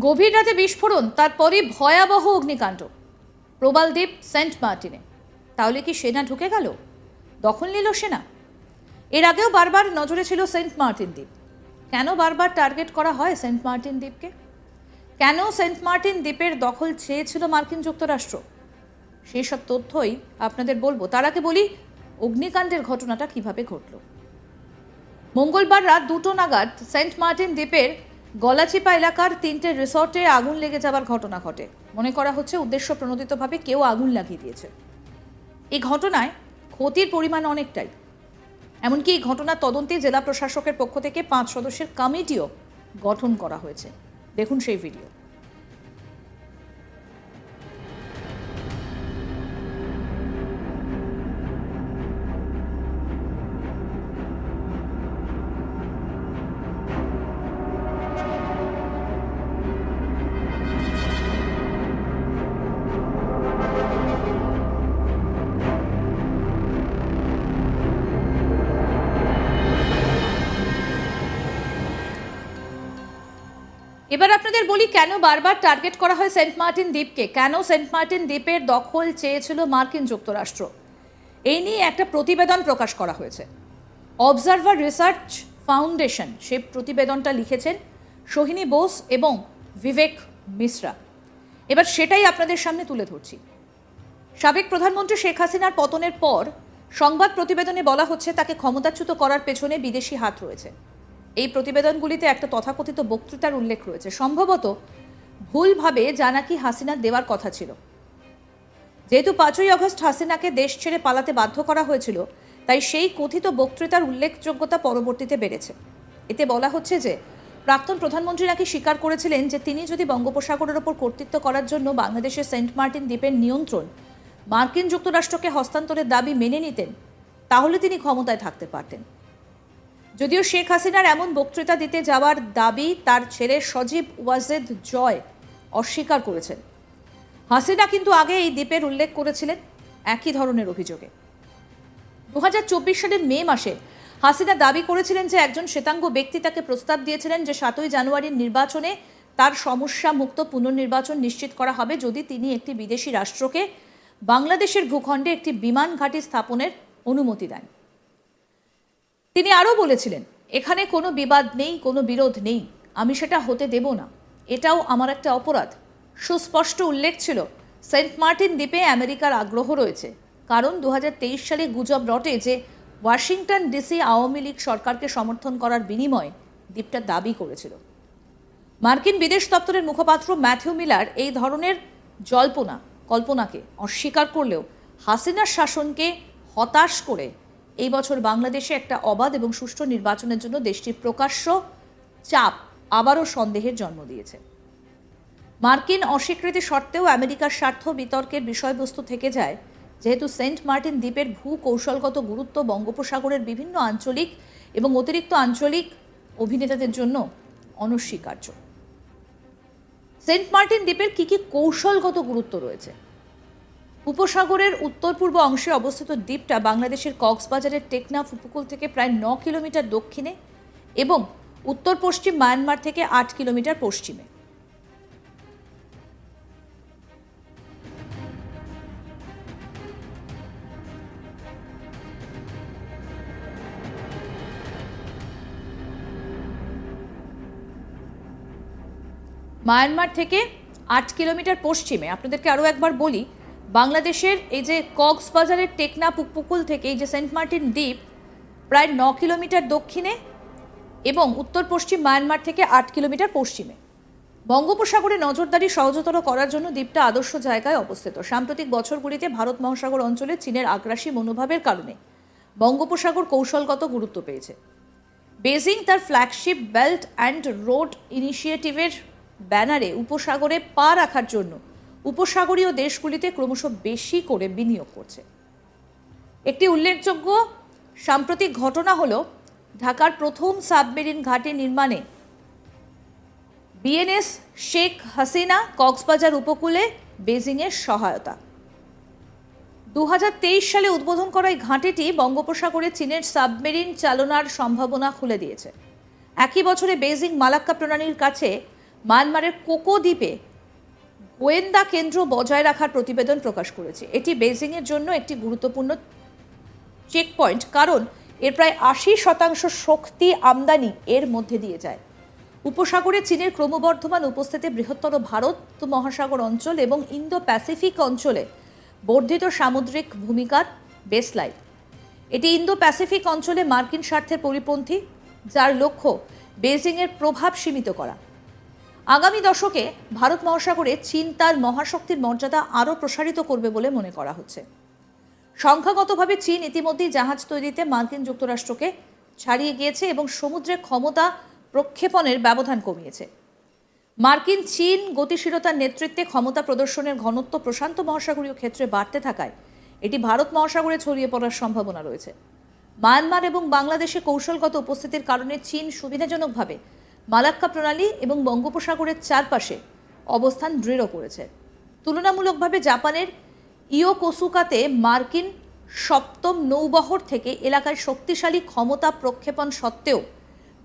গভীর রাতে বিস্ফোরণ তারপরে ভয়াবহ অগ্নিকাণ্ড। প্রবালদ্বীপ সেন্ট মার্টিনে। তাহলে কি সেনা ঢুকে গেল? দখল নিল সেনা? এর আগেও বারবার নজরে ছিল সেন্ট মার্টিন দ্বীপ। কেন বারবার টার্গেট করা হয় সেন্ট মার্টিন দ্বীপকে? কেন সেন্ট মার্টিন দ্বীপের দখল চেয়েছিল মার্কিন যুক্তরাষ্ট্র? সেই সব তথ্যই আপনাদের বলব। তার আগে বলি, অগ্নিকাণ্ডের ঘটনাটা কীভাবে ঘটল? মঙ্গলবার রাত দুটো নাগাদ সেন্ট মার্টিন দ্বীপের গলাচিপা এলাকার তিনটে রিসর্টে আগুন লেগে যাবার ঘটনা ঘটে। মনে করা হচ্ছে উদ্দেশ্য প্রণোদিতভাবে কেউ আগুন লাগিয়ে দিয়েছে। এই ঘটনায় ক্ষতির পরিমাণ অনেকটাই। এমনকি এই ঘটনার তদন্তে জেলা প্রশাসকের পক্ষ থেকে পাঁচ সদস্যের কমিটিও গঠন করা হয়েছে। দেখুন সেই ভিডিও। বলি, কেন বারবার টার্গেট করা হয় সেন্ট মার্টিন দ্বীপকে? কেন সেন্ট মার্টিন দ্বীপের দখল চেয়েছিল মার্কিন যুক্তরাষ্ট্র? এই নিয়ে একটা প্রতিবেদন প্রকাশ করা হয়েছে। অবজারভার রিসার্চ ফাউন্ডেশন সে প্রতিবেদনটা লিখেছেন সোহিনী বোস এবং বিবেক মিশ্রা। এবার সেটাই আপনাদের সামনে তুলে ধরছি। সাবেক প্রধানমন্ত্রী শেখ হাসিনার পতনের পর সংবাদ প্রতিবেদনে বলা হচ্ছে, তাকে ক্ষমতাচ্যুত করার পেছনে বিদেশি হাত রয়েছে। এই প্রতিবেদনগুলিতে একটা তথাকথিত বক্তৃতার উল্লেখ রয়েছে। সম্ভবত ভুলভাবে যা নাকি হাসিনার দেওয়ার কথা ছিল। যেহেতু পাঁচই আগস্ট হাসিনাকে দেশ ছেড়ে পালাতে বাধ্য করা হয়েছিল, তাই সেই কথিত বক্তৃতার উল্লেখযোগ্যতা পরবর্তীতে বেড়েছে। এতে বলা হচ্ছে যে, প্রাক্তন প্রধানমন্ত্রী নাকি স্বীকার করেছিলেন যে, তিনি যদি বঙ্গোপসাগরের ওপর কর্তৃত্ব করার জন্য বাংলাদেশের সেন্ট মার্টিন দ্বীপের নিয়ন্ত্রণ মার্কিন যুক্তরাষ্ট্রকে হস্তান্তরের দাবি মেনে নিতেন, তাহলে তিনি ক্ষমতায় থাকতে পারতেন। যদিও শেখ হাসিনার এমন বক্তৃতা দিতে যাওয়ার দাবি তার ছেলে সজীব ওয়াজেদ জয় অস্বীকার করেছেন। হাসিনা কিন্তু আগে এই দ্বীপের উল্লেখ করেছিলেন একই ধরনের অভিযোগে। দু হাজার চব্বিশ সালের মে মাসে হাসিনা দাবি করেছিলেন যে একজন শ্বেতাঙ্গ ব্যক্তি তাকে প্রস্তাব দিয়েছিলেন যে সাতই জানুয়ারির নির্বাচনে তার সমস্যা মুক্ত পুনর্নির্বাচন নিশ্চিত করা হবে যদি তিনি একটি বিদেশি রাষ্ট্রকে বাংলাদেশের ভূখণ্ডে একটি বিমান ঘাঁটি স্থাপনের অনুমতি দেন। তিনি আরও বলেছিলেন, এখানে কোনো বিবাদ নেই, কোনো বিরোধ নেই। আমি সেটা হতে দেব না। এটাও আমার একটা অপরাধ। সুস্পষ্ট উল্লেখ ছিল, সেন্ট মার্টিন দ্বীপে আমেরিকার আগ্রহ রয়েছে। কারণ দু হাজার তেইশ সালে গুজব রটে যে ওয়াশিংটন ডিসি আওয়ামী লীগ সরকারকে সমর্থন করার বিনিময়ে দ্বীপটা দাবি করেছিল। মার্কিন বিদেশ দপ্তরের মুখপাত্র ম্যাথিউ মিলার এই ধরনের জল্পনা, কল্পনাকে অস্বীকার করলেও হাসিনার শাসনকে হতাশ করে এই বছর বাংলাদেশে একটা অবাধ এবং সুষ্ঠু নির্বাচনের জন্য দেশটির প্রকাশ্য চাপ আবারও সন্দেহের জন্ম দিয়েছে। মার্কিন অস্বীকৃতি সত্ত্বেও আমেরিকার স্বার্থ বিতর্কের বিষয়বস্তু থেকে যায়, যেহেতু সেন্ট মার্টিন দ্বীপের ভূ কৌশলগত গুরুত্ব বঙ্গোপসাগরের বিভিন্ন আঞ্চলিক এবং অতিরিক্ত আঞ্চলিক অভিনেতাদের জন্য অনস্বীকার্য। সেন্ট মার্টিন দ্বীপের কী কী কৌশলগত গুরুত্ব রয়েছে? উপসাগরের উত্তর পূর্ব অংশে অবস্থিত দ্বীপটা বাংলাদেশের কক্সবাজারের টেকনাফ উপকূল থেকে প্রায় ন কিলোমিটার দক্ষিণে এবং উত্তর পশ্চিম মায়ানমার থেকে আট কিলোমিটার পশ্চিমে। মায়ানমার থেকে আট কিলোমিটার পশ্চিমে। আপনাদেরকে আরও একবার বলি বাংলাদেশের এই যে কক্সবাজারের টেকনাফ উপকূল থেকে এই যে সেন্ট মার্টিন দ্বীপ প্রায় ন কিলোমিটার দক্ষিণে এবং উত্তর পশ্চিম মায়ানমার থেকে আট কিলোমিটার পশ্চিমে। বঙ্গোপসাগরে নজরদারি সহজতর করার জন্য দ্বীপটা আদর্শ জায়গায় অবস্থিত। সাম্প্রতিক বছরগুলিতে ভারত মহাসাগর অঞ্চলে চীনের আগ্রাসী মনোভাবের কারণে বঙ্গোপসাগর কৌশলগত গুরুত্ব পেয়েছে। বেজিং তার ফ্ল্যাগশিপ বেল্ট অ্যান্ড রোড ইনিশিয়েটিভের ব্যানারে উপসাগরে পা রাখার জন্য উপসাগরীয় দেশগুলিতে ক্রমশ বেশি করে বিনিয়োগ করছে। একটি উল্লেখযোগ্য সাম্প্রতিক ঘটনা হল, ঢাকার প্রথম সাবমেরিন ঘাটি নির্মাণে বিএনএস শেখ হাসিনা কক্সবাজার উপকূলে বেজিংয়ের সহায়তা। দু হাজার তেইশ সালে উদ্বোধন করা এই ঘাঁটিটি বঙ্গোপসাগরে চীনের সাবমেরিন চালনার সম্ভাবনা খুলে দিয়েছে। একই বছরে বেজিং মালাক্কা প্রণালীর কাছে মায়ানমারের কোকো দ্বীপে গোয়েন্দা কেন্দ্র বজায় রাখার প্রতিবেদন প্রকাশ করেছে। এটি বেজিংয়ের জন্য একটি গুরুত্বপূর্ণ চেক পয়েন্ট কারণ এর প্রায় আশি শতাংশ শক্তি আমদানি এর মধ্যে দিয়ে যায়। উপসাগরে চীনের ক্রমবর্ধমান উপস্থিতি বৃহত্তর ভারত মহাসাগর অঞ্চল এবং ইন্দো প্যাসিফিক অঞ্চলে বর্ধিত সামুদ্রিক ভূমিকার বেসলাইন এটি ইন্দো প্যাসিফিক অঞ্চলে মার্কিন স্বার্থের পরিপন্থী, যার লক্ষ্য বেজিংয়ের প্রভাব সীমিত করা। আগামী দশকে ভারত মহাসাগরে চীন তার মহাশক্তির মর্যাদা আরও প্রসারিত করবে বলে মনে করা হচ্ছে। সংখ্যাগতভাবে চীন ইতিমধ্যেই জাহাজ তৈরিতে মার্কিন যুক্তরাষ্ট্রকে ছাড়িয়ে গিয়েছে এবং সমুদ্রে ক্ষমতা প্রক্ষেপণের ব্যবধান কমিয়েছে। মার্কিন চীন গতিশীলতার নেতৃত্বে ক্ষমতা প্রদর্শনের ঘনত্ব প্রশান্ত মহাসাগরীয় ক্ষেত্রে বাড়তে থাকায় এটি ভারত মহাসাগরে ছড়িয়ে পড়ার সম্ভাবনা রয়েছে। মায়ানমার এবং বাংলাদেশে কৌশলগত উপস্থিতির কারণে চীন সুবিধাজনকভাবে মালাক্কা প্রণালী এবং বঙ্গোপসাগরের চারপাশে অবস্থান দৃঢ় করেছে। তুলনামূলকভাবে জাপানের ইয়োকোসুকাতে মার্কিন সপ্তম নৌবহর থেকে এলাকায় শক্তিশালী ক্ষমতা প্রক্ষেপণ সত্ত্বেও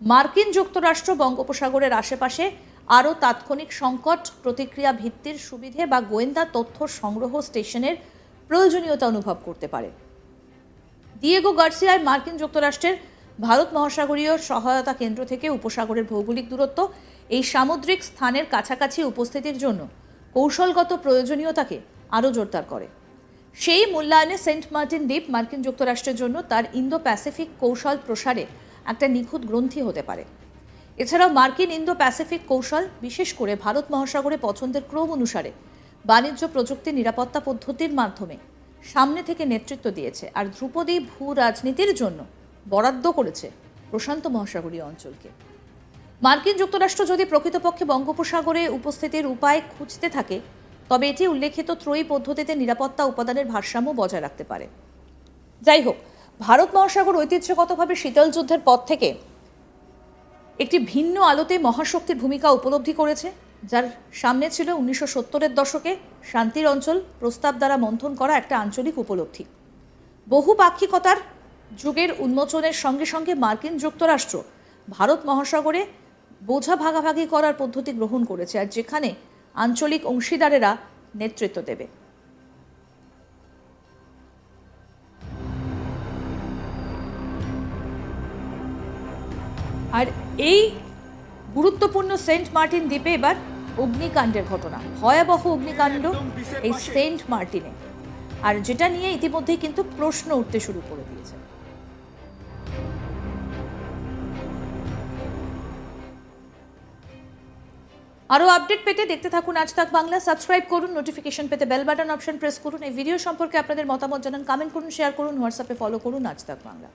মার্কিন যুক্তরাষ্ট্র বঙ্গোপসাগরের আশেপাশে আরও তাৎক্ষণিক সংকট, প্রতিক্রিয়া ভিত্তির সুবিধে বা গোয়েন্দা তথ্য সংগ্রহ স্টেশনের প্রয়োজনীয়তা অনুভব করতে পারে। দিয়েগো গার্সিয়ায় মার্কিন যুক্তরাষ্ট্রের ভারত মহাসাগরীয় সহায়তা কেন্দ্র থেকে উপসাগরের ভৌগোলিক দূরত্ব এই সামুদ্রিক স্থানের কাছাকাছি উপস্থিতির জন্য কৌশলগত প্রয়োজনীয়তাকে আরও জোরদার করে। সেই মূল্যায়নে সেন্ট মার্টিন দ্বীপ মার্কিন যুক্তরাষ্ট্রের জন্য তার ইন্দো প্যাসিফিক কৌশল প্রসারে একটা নিখুঁত গ্রন্থি হতে পারে। এছাড়াও মার্কিন ইন্দো প্যাসিফিক কৌশল, বিশেষ করে ভারত মহাসাগরে পছন্দের ক্রম অনুসারে বাণিজ্য প্রযুক্তি নিরাপত্তা পদ্ধতির মাধ্যমে সামনে থেকে নেতৃত্ব দিয়েছে। আর ধ্রুপদী ভূ রাজনীতির জন্য বরাদ্দ করেছে প্রশান্ত মহাসাগরীয় অঞ্চলকে। মার্কিন যুক্তরাষ্ট্র যদি প্রকৃতপক্ষে বঙ্গোপসাগরে উপস্থিতির উপায় খুঁজতে থাকে, তবে এটি উল্লেখিত ত্রয়ী পদ্ধতিতে নিরাপত্তা উপাদানের ভারসাম্য বজায় রাখতে পারে। যাই হোক, ভারত মহাসাগর ঐতিহ্যগতভাবে শীতল যুদ্ধের পর থেকে একটি ভিন্ন আলোতে মহাশক্তির ভূমিকা উপলব্ধি করেছে, যার সামনে ছিল উনিশশো সত্তরের দশকে শান্তির অঞ্চল প্রস্তাব দ্বারা মন্থন করা একটা আঞ্চলিক উপলব্ধি। বহুপাক্ষিকতার যুগের উন্মোচনের সঙ্গে সঙ্গে মার্কিন যুক্তরাষ্ট্র ভারত মহাসাগরে বোঝা ভাগাভাগি করার পদ্ধতি গ্রহণ করেছে আর যেখানে আঞ্চলিক অংশীদারেরা নেতৃত্ব দেবে। আর এই গুরুত্বপূর্ণ সেন্ট মার্টিন দ্বীপে এবার অগ্নিকাণ্ডের ঘটনা ভয়াবহ অগ্নিকাণ্ড এই সেন্ট মার্টিনে। আর যেটা নিয়ে ইতিমধ্যেই কিন্তু প্রশ্ন উঠতে শুরু করে দিয়েছে। আরও আপডেট পেতে দেখতে থাকুন আজ তাক বাংলা। সাবস্ক্রাইব করুন নোটিফিকেশন পেতে বেল বাটন অপশন প্রেস করুন। এই ভিডিও সম্পর্কে আপনাদের মতামত জানান কমেন্ট করুন শেয়ার করুন হোয়াটসঅ্যাপে ফলো করুন আজ তাক বাংলা।